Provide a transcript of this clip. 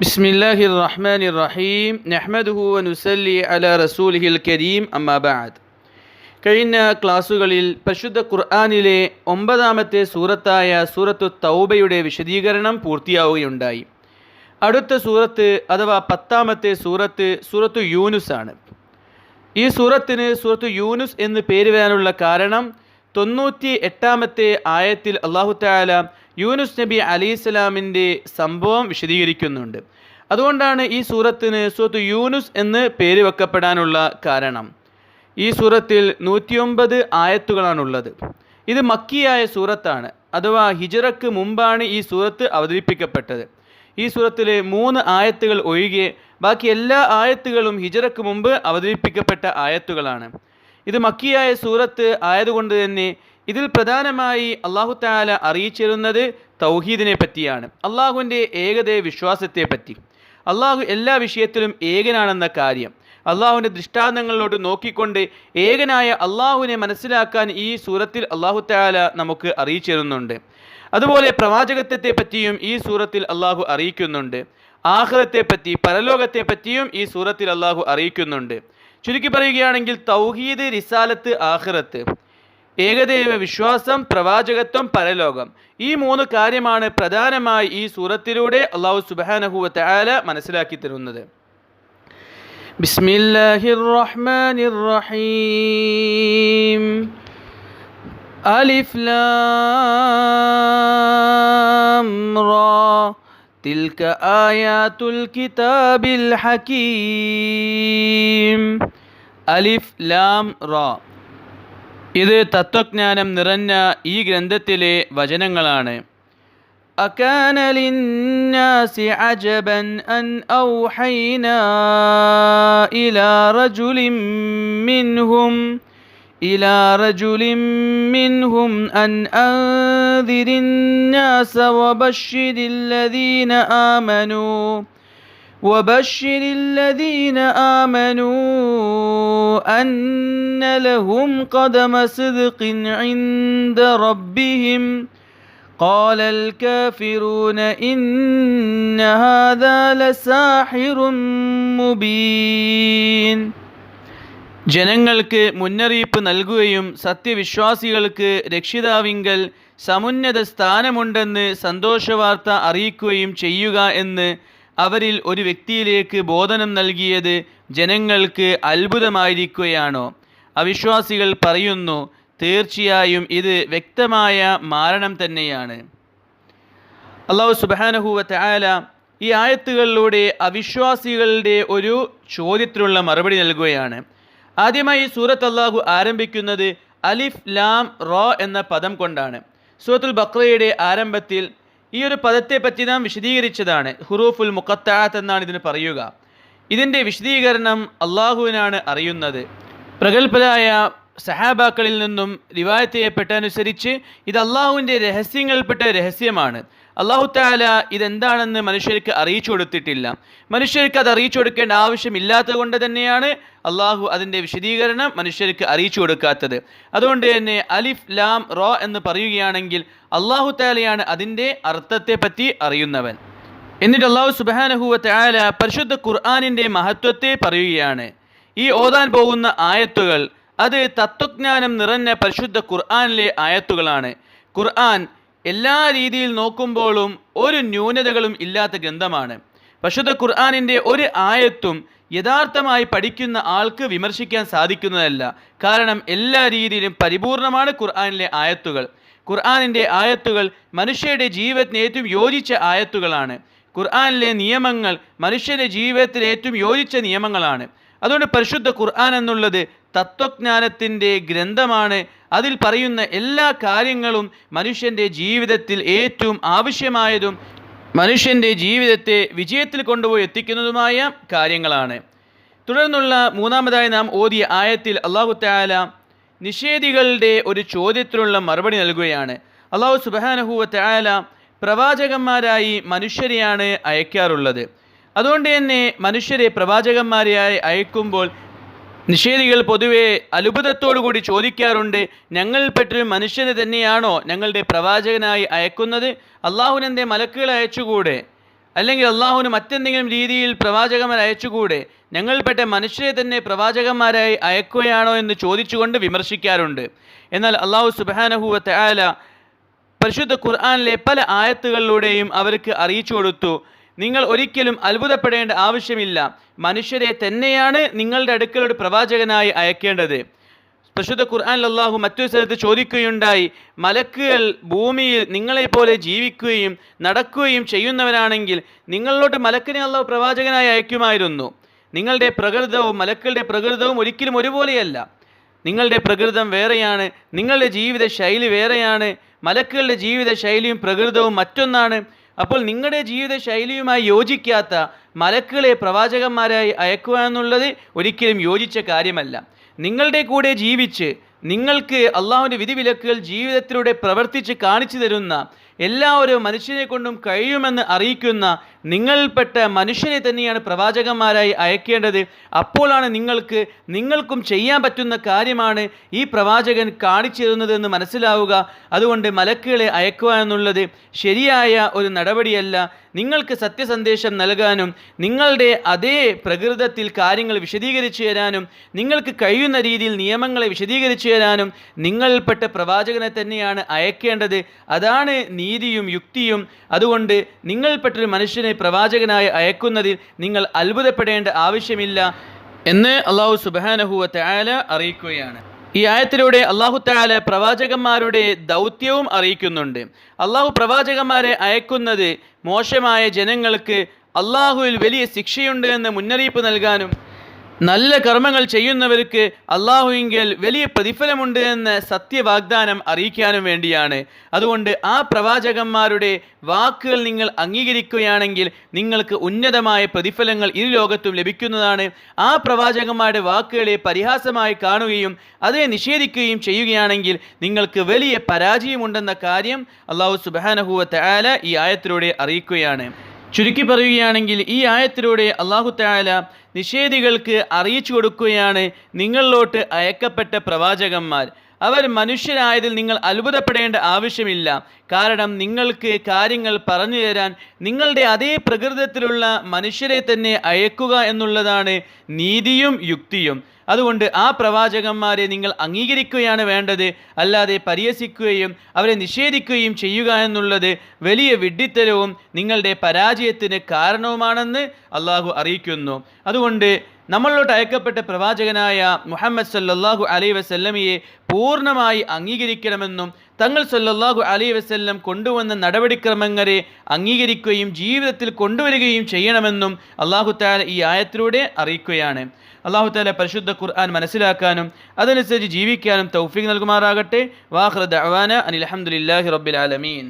بسم الله الرحمن الرحيم نحمده ونسلي على رسوله الكريم أما بعد കഴിഞ്ഞ ക്ലാസ്സുകളിൽ പരിശുദ്ധ ഖുർആാനിലെ ഒമ്പതാമത്തെ സൂറത്തായ സൂറത്തു തൗബയുടെ വിശദീകരണം പൂർത്തിയാവുകയുണ്ടായി അടുത്ത സൂറത്ത് അഥവാ പത്താമത്തെ സൂറത്ത് സൂറത്തു യൂനുസ് ആണ് ഈ സൂറത്തിന് സൂറത്തു യൂനുസ് എന്ന് പേര് വരാനുള്ള കാരണം തൊണ്ണൂറ്റി എട്ടാമത്തെ ആയത്തിൽ അള്ളാഹു താല യൂനുസ് നബി അലി ഇസ്ലാമിന്റെ സംഭവം വിശദീകരിക്കുന്നുണ്ട്. അതുകൊണ്ടാണ് ഈ സൂറത്തിന് സൂറത്ത് യൂനുസ് എന്ന് പേര് വെക്കപ്പെടാനുള്ള കാരണം. ഈ സൂറത്തിൽ നൂറ്റിയൊമ്പത് ആയത്തുകളാണുള്ളത്. ഇത് മക്കിയായ സൂറത്താണ്. അഥവാ ഹിജറക്ക് മുമ്പാണ് ഈ സൂറത്ത് അവതരിപ്പിക്കപ്പെട്ടത്. ഈ സൂറത്തിലെ മൂന്ന് ആയത്തുകൾ ഒഴികെ ബാക്കി എല്ലാ ആയത്തുകളും ഹിജറക്ക് മുമ്പ് അവതരിപ്പിക്കപ്പെട്ട ആയത്തുകളാണ്. ഇത് മക്കിയായ സൂറത്ത് ആയതുകൊണ്ട് തന്നെ ഇതിൽ പ്രധാനമായി അള്ളാഹു താല അറിയിച്ചിരുന്നത് തൗഹീദിനെ പറ്റിയാണ്. അള്ളാഹുവിന്റെ ഏകതയെ വിശ്വാസത്തെ പറ്റി. അള്ളാഹു എല്ലാ വിഷയത്തിലും ഏകനാണെന്ന കാര്യം. അള്ളാഹുവിന്റെ ദൃഷ്ടാന്തങ്ങളിലോട്ട് നോക്കിക്കൊണ്ട് ഏകനായ അള്ളാഹുവിനെ മനസ്സിലാക്കാൻ ഈ സൂറത്തിൽ അള്ളാഹു താല നമുക്ക് അറിയിച്ചിരുന്നുണ്ട്. അതുപോലെ പ്രവാചകത്വത്തെ പറ്റിയും ഈ സൂറത്തിൽ അള്ളാഹു അറിയിക്കുന്നുണ്ട്. ആഹ്റത്തെ പറ്റി പരലോകത്തെ പറ്റിയും ഈ സൂറത്തിൽ അള്ളാഹു അറിയിക്കുന്നുണ്ട്. ചുരുക്കി പറയുകയാണെങ്കിൽ തൗഹീദ് റിസാലത്ത് ആഹ്റത്ത് ഏകദൈവ വിശ്വാസം പ്രവാചകത്വം പരലോകം ഈ മൂന്ന് കാര്യമാണ് പ്രധാനമായി ഈ സൂറത്തിലൂടെ അള്ളാഹു സുബാനഹുവ തആല മനസ്സിലാക്കി തരുന്നത് بسم الله الرحمن الرحيم ألف لام را تلك آيات الكتاب الحكيم അലിഫ് ലാം റ ഇത് തത്വജ്ഞാനം നിറഞ്ഞ ഈ ഗ്രന്ഥത്തിലെ വചനങ്ങളാണ് أكان للناس عجبا أن أوحينا إلى رجل منهم إلى رجل منهم أن أنذر الناس وبشر الذين آمنوا وبشر الذين آمنوا أن لهم قدم صدق عند ربهم قال الكافرون إن هذا لساحر مبين ജനങ്ങൾക്ക് മുന്നറിയിപ്പ് നൽകുകയും സത്യവിശ്വാസികൾക്ക് രക്ഷിതാവിങ്കൽ സമുന്നത സ്ഥാനമുണ്ടെന്ന് സന്തോഷവാർത്ത അറിയിക്കുകയും ചെയ്യുക എന്ന് അവരിൽ ഒരു വ്യക്തിയിലേക്ക് ബോധനം നൽകിയത് ജനങ്ങൾക്ക് അത്ഭുതമായിരിക്കുകയാണോ? അവിശ്വാസികൾ പറയുന്നു തീർച്ചയായും ഇത് വ്യക്തമായ മാരണം തന്നെയാണ്. അള്ളാഹു സുബാനഹുവ തആല ഈ ആയത്തുകളിലൂടെ അവിശ്വാസികളുടെ ഒരു ചോദ്യത്തിനുള്ള മറുപടി നൽകുകയാണ്. ആദ്യമായി സൂറത്ത് അള്ളാഹു ആരംഭിക്കുന്നത് അലിഫ് ലാം റോ എന്ന പദം കൊണ്ടാണ്. സൂറത്തുൽ ബക്രയുടെ ആരംഭത്തിൽ ഈ ഒരു പദത്തെ പറ്റി നാം വിശദീകരിച്ചതാണ് ഹുറൂഫുൽ മുഖത്താത്ത് എന്നാണ് ഇതിന് പറയുക. ഇതിന്റെ വിശദീകരണം അള്ളാഹുവിനാണ് അറിയുന്നത്. പ്രഗത്ഭരായ സഹാബാക്കളിൽ നിന്നും റിവായത്ത് ചെയ്യപ്പെട്ട അനുസരിച്ച് ഇത് അള്ളാഹുവിന്റെ രഹസ്യങ്ങൾപ്പെട്ട രഹസ്യമാണ്. അള്ളാഹു താല ഇതെന്താണെന്ന് മനുഷ്യർക്ക് അറിയിച്ചു കൊടുത്തിട്ടില്ല. മനുഷ്യർക്ക് അത് അറിയിച്ചു കൊടുക്കേണ്ട ആവശ്യമില്ലാത്തത് കൊണ്ട് തന്നെയാണ് അള്ളാഹു അതിന്റെ വിശദീകരണം മനുഷ്യർക്ക് അറിയിച്ചു കൊടുക്കാത്തത്. അതുകൊണ്ട് തന്നെ അലിഫ് ലാം റോ എന്ന് പറയുകയാണെങ്കിൽ അള്ളാഹു താലയാണ് അതിന്റെ അർത്ഥത്തെ പറ്റി അറിയുന്നവൻ. എന്നിട്ട് അള്ളാഹു സുബാനഹുവ താല പരിശുദ്ധ ഖുർആാനിന്റെ മഹത്വത്തെ പറയുകയാണ്. ഈ ഓതാൻ പോകുന്ന ആയത്തുകൾ അത് തത്വജ്ഞാനം നിറഞ്ഞ പരിശുദ്ധ ഖുർആാനിലെ ആയത്തുകളാണ്. ഖുർആൻ എല്ലാ രീതിയിൽ നോക്കുമ്പോഴും ഒരു ന്യൂനതകളും ഇല്ലാത്ത ഗ്രന്ഥമാണ്. പശുദ്ധ ഖുർആാനിന്റെ ഒരു ആയത്തും യഥാർത്ഥമായി പഠിക്കുന്ന ആൾക്ക് വിമർശിക്കാൻ സാധിക്കുന്നതല്ല. കാരണം എല്ലാ രീതിയിലും പരിപൂർണമാണ് ഖുർആാനിലെ ആയത്തുകൾ. ഖുർആാനിന്റെ ആയത്തുകൾ മനുഷ്യരുടെ ജീവിതത്തിന് ഏറ്റവും യോജിച്ച ആയത്തുകളാണ്. ഖുർആാനിലെ നിയമങ്ങൾ മനുഷ്യരുടെ ജീവിതത്തിന് ഏറ്റവും യോജിച്ച നിയമങ്ങളാണ്. അതുകൊണ്ട് പരിശുദ്ധ ഖുർആൻ എന്നുള്ളത് തത്വജ്ഞാനത്തിന്റെ ഗ്രന്ഥമാണ്. അതിൽ പറയുന്ന എല്ലാ കാര്യങ്ങളും മനുഷ്യന്റെ ജീവിതത്തിൽ ഏറ്റവും ആവശ്യമായതും മനുഷ്യന്റെ ജീവിതത്തെ വിജയത്തിൽ കൊണ്ടുപോയി എത്തിക്കുന്നതുമായ കാര്യങ്ങളാണ്. തുടർന്നുള്ള മൂന്നാമതായി നാം ഓതിയ ആയത്തിൽ അള്ളാഹു താല നിഷേധികളുടെ ഒരു ചോദ്യത്തിനുള്ള മറുപടി നൽകുകയാണ്. അള്ളാഹു സുബാനഹുവ താല പ്രവാചകന്മാരായി മനുഷ്യരെയാണ് അയക്കാറുള്ളത്. അതുകൊണ്ട് തന്നെ മനുഷ്യരെ പ്രവാചകന്മാരെയായി അയക്കുമ്പോൾ നിഷേധികൾ പൊതുവെ അത്ഭുതത്തോടുകൂടി ചോദിക്കാറുണ്ട് ഞങ്ങൾപ്പെട്ടൊരു മനുഷ്യനെ തന്നെയാണോ ഞങ്ങളുടെ പ്രവാചകനായി അയക്കുന്നത്? അള്ളാഹുവിനെന്തേ മലക്കുകളെ അയച്ചുകൂടെ? അല്ലെങ്കിൽ അള്ളാഹുന് മറ്റെന്തെങ്കിലും രീതിയിൽ പ്രവാചകന്മാർ അയച്ചുകൂടെ? ഞങ്ങൾപ്പെട്ട മനുഷ്യരെ തന്നെ പ്രവാചകന്മാരായി അയക്കുകയാണോ എന്ന് ചോദിച്ചുകൊണ്ട് വിമർശിക്കാറുണ്ട്. എന്നാൽ അള്ളാഹു സുബാനഹുവ ആല പരിശുദ്ധ ഖുർആാനിലെ പല ആയത്തുകളിലൂടെയും അവർക്ക് അറിയിച്ചു കൊടുത്തു. നിങ്ങൾ ഒരിക്കലും അത്ഭുതപ്പെടേണ്ട ആവശ്യമില്ല. മനുഷ്യരെ തന്നെയാണ് നിങ്ങളുടെ അടുക്കൽ ഒരു പ്രവാചകനായി അയക്കേണ്ടത്. പ്രശുദ്ധ ഖുർആൻ അള്ളാഹു മറ്റൊരു സ്ഥലത്ത് ചോദിക്കുകയുണ്ടായി മലക്കുകൾ ഭൂമിയിൽ നിങ്ങളെപ്പോലെ ജീവിക്കുകയും നടക്കുകയും ചെയ്യുന്നവരാണെങ്കിൽ നിങ്ങളിലോട്ട് മലക്കിനെ അള്ളാഹു പ്രവാചകനായി അയക്കുമായിരുന്നു. നിങ്ങളുടെ പ്രകൃതവും മലക്കളുടെ പ്രകൃതവും ഒരിക്കലും ഒരുപോലെയല്ല. നിങ്ങളുടെ പ്രകൃതം വേറെയാണ് നിങ്ങളുടെ ജീവിത ശൈലി വേറെയാണ് മലക്കുകളുടെ ജീവിത ശൈലിയും പ്രകൃതവും മറ്റൊന്നാണ്. അപ്പോൾ നിങ്ങളുടെ ജീവിത ശൈലിയുമായി യോജിക്കാത്ത മലക്കുകളെ പ്രവാചകന്മാരായി അയക്കുക എന്നുള്ളത് ഒരിക്കലും യോജിച്ച കാര്യമല്ല. നിങ്ങളുടെ കൂടെ ജീവിച്ച് നിങ്ങൾക്ക് അള്ളാഹുവിന്റെ വിധിവിലക്കുകൾ ജീവിതത്തിലൂടെ പ്രവർത്തിച്ച് കാണിച്ചു തരുന്ന എല്ലാവരും മനുഷ്യനെ കൊണ്ടും കഴിയുമെന്ന് അറിയിക്കുന്ന നിങ്ങളിൽപ്പെട്ട മനുഷ്യനെ തന്നെയാണ് പ്രവാചകന്മാരായി അയക്കേണ്ടത്. അപ്പോഴാണ് നിങ്ങൾക്ക് നിങ്ങൾക്കും ചെയ്യാൻ പറ്റുന്ന കാര്യമാണ് ഈ പ്രവാചകൻ കാണിച്ചു തരുന്നതെന്ന് മനസ്സിലാവുക. അതുകൊണ്ട് മലക്കുകളെ അയക്കുക എന്നുള്ളത് ശരിയായ ഒരു നടപടിയല്ല. നിങ്ങൾക്ക് സത്യസന്ദേശം നൽകാനും നിങ്ങളുടെ അതേ പ്രകൃതത്തിൽ കാര്യങ്ങൾ വിശദീകരിച്ചു തരാനും നിങ്ങൾക്ക് കഴിയുന്ന രീതിയിൽ നിയമങ്ങളെ വിശദീകരിച്ചു തരാനും നിങ്ങളിൽപ്പെട്ട പ്രവാചകനെ തന്നെയാണ് അയക്കേണ്ടത്. അതാണ് നീതിയും യുക്തിയും അതുകൊണ്ട് നിങ്ങൾപ്പെട്ടൊരു മനുഷ്യനെ പ്രവാചകനായി അയക്കുന്നതിൽ നിങ്ങൾ അത്ഭുതപ്പെടേണ്ട ആവശ്യമില്ല എന്ന് അള്ളാഹു സുബാനഹുവത്തെ തയാല അറിയിക്കുകയാണ്. ഈ ആയത്തിലൂടെ അള്ളാഹു താല പ്രവാചകന്മാരുടെ ദൗത്യവും അറിയിക്കുന്നുണ്ട്. അള്ളാഹു പ്രവാചകന്മാരെ അയക്കുന്നത് മോശമായ ജനങ്ങൾക്ക് അള്ളാഹുവിൽ വലിയ ശിക്ഷയുണ്ട് എന്ന് മുന്നറിയിപ്പ് നൽകാനും നല്ല കർമ്മങ്ങൾ ചെയ്യുന്നവർക്ക് അള്ളാഹുവിങ്കിൽ വലിയ പ്രതിഫലമുണ്ട് എന്ന് സത്യവാഗ്ദാനം അറിയിക്കാനും വേണ്ടിയാണ്. അതുകൊണ്ട് ആ പ്രവാചകന്മാരുടെ വാക്കുകൾ നിങ്ങൾ അംഗീകരിക്കുകയാണെങ്കിൽ നിങ്ങൾക്ക് ഉന്നതമായ പ്രതിഫലങ്ങൾ ഇരു ലോകത്തും ലഭിക്കുന്നതാണ്. ആ പ്രവാചകന്മാരുടെ വാക്കുകളെ പരിഹാസമായി കാണുകയും അതിനെ നിഷേധിക്കുകയും ചെയ്യുകയാണെങ്കിൽ നിങ്ങൾക്ക് വലിയ പരാജയമുണ്ടെന്ന കാര്യം അള്ളാഹു സുബാനഹുവ തയാല ഈ ആയത്തിലൂടെ അറിയിക്കുകയാണ്. ചുരുക്കി പറയുകയാണെങ്കിൽ ഈ ആയത്തിലൂടെ അള്ളാഹു താല നിഷേധികൾക്ക് അറിയിച്ചു കൊടുക്കുകയാണ് നിങ്ങളിലോട്ട് അയക്കപ്പെട്ട പ്രവാചകന്മാർ. അവർ മനുഷ്യരായതിൽ നിങ്ങൾ അത്ഭുതപ്പെടേണ്ട ആവശ്യമില്ല. കാരണം നിങ്ങൾക്ക് കാര്യങ്ങൾ പറഞ്ഞു തരാൻ നിങ്ങളുടെ അതേ പ്രകൃതത്തിലുള്ള മനുഷ്യരെ തന്നെ അയക്കുക എന്നുള്ളതാണ് നീതിയും യുക്തിയും. അതുകൊണ്ട് ആ പ്രവാചകന്മാരെ നിങ്ങൾ അംഗീകരിക്കുകയാണ് വേണ്ടത്. അല്ലാതെ പരിഹസിക്കുകയും അവരെ നിഷേധിക്കുകയും ചെയ്യുക എന്നുള്ളത് വലിയ വിഡ്ഢിത്തരവും നിങ്ങളുടെ പരാജയത്തിന് കാരണവുമാണെന്ന് അള്ളാഹു അറിയിക്കുന്നു. അതുകൊണ്ട് നമ്മളോട് അയക്കപ്പെട്ട പ്രവാചകനായ മുഹമ്മദ് സല്ലാഹു അലൈ വസല്ലമയെ പൂർണമായി അംഗീകരിക്കണമെന്നും തങ്ങൾ സല്ലല്ലാഹു അലൈ വസ്ല്ലം കൊണ്ടുവന്ന നടപടിക്രമങ്ങളെ അംഗീകരിക്കുകയും ജീവിതത്തിൽ കൊണ്ടുവരികയും ചെയ്യണമെന്നും അള്ളാഹു താല ഈ ആയത്തിലൂടെ അറിയിക്കുകയാണ്. അള്ളാഹു താല പരിശുദ്ധ ഖുർആൻ മനസ്സിലാക്കാനും അതനുസരിച്ച് ജീവിക്കാനും തൗഫീഖ് നൽകുമാറാകട്ടെ. വാഹ്റ ദഅവാന അനിൽ അഹമ്മദില്ലാഹി റബ്ബിൽ ആലമീൻ.